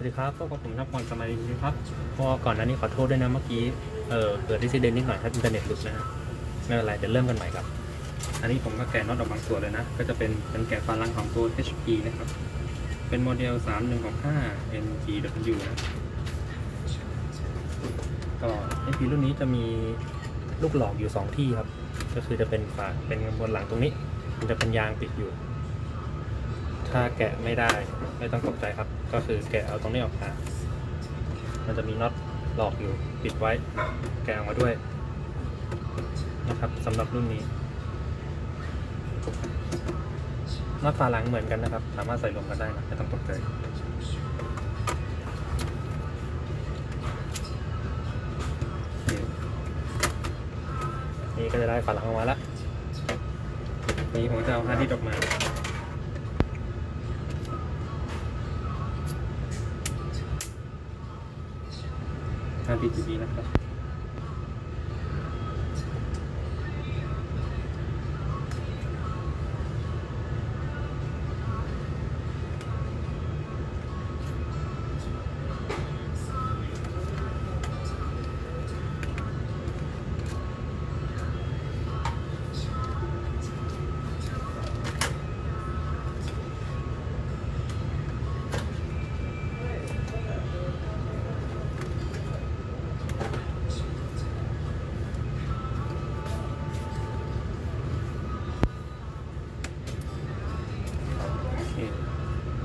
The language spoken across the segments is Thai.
สวัสดีครับพวกบผมนักบอลสมัยนี้ครับพอก่อนหน้านี้ขอโทษด้วยนะเมื่อกี้ เออเกิดดิสเดนนิดหน่อยถ้าอินเทอร์เน็ตหลุดนะฮะไม่เป็นไรเดี๋ยวเริ่มกันใหม่ครับ อันนี้ผมก็แกะน็อตออกบางส่วนเลยนะ ก็จะเป็นเป็นแกะฟันลังของตัว HP นะครับ เป็นโมเดล 3165 NGW นะ ก็ HP รุ่นนี้จะมีลูกหลอกอยู่ 2 ที่ครับ ก็คือจะเป็นฝาเป็นบนหลังตรงนี้ มันจะเป็นยางติดอยู่ ถ้าแกะไม่ได้ไม่ต้องตกใจครับ ก็คือแกะเอาตรงนี้ออกมามันจะมีน็อตหลอกอยู่ปิดไว้ แกะออกมาด้วยนะครับสำหรับรุ่นนี้น็อตฝาหลังเหมือนกันนะครับ สามารถใส่รวมกันได้นะไม่ต้องตกใจนี่ก็จะได้ฝาหลังออกมาแล้วนี่ผมจะเอาฮาร์ดดิสก์ออกมา ห้าปีจีบีนะครับ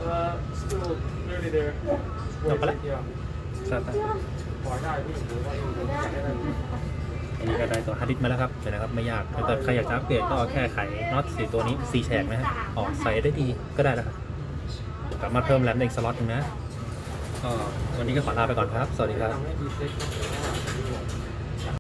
Uh, still nearly there. No, pala. Yeah. ทราบปะขอได้พี่หรือว่าอยู่อยากได้อะไรอันนี้ก็ได้ตัวฮาร์ดดิสก์มาแล้วครับเห็นนะครับไม่ยากถ้าเกิดใครอยากจะอัปเกรดก็แค่ไขน็อตสีตัวนี้สีแฉกนะฮะออกใส่ได้ดีก็ได้แล้วครับกลับมาเพิ่มแรมในอีกสล็อตหนึงนะก็วันนี้ก็ขอลาไปก่อนครับ สวัสดีครับ ทำให้ดีเซ็ต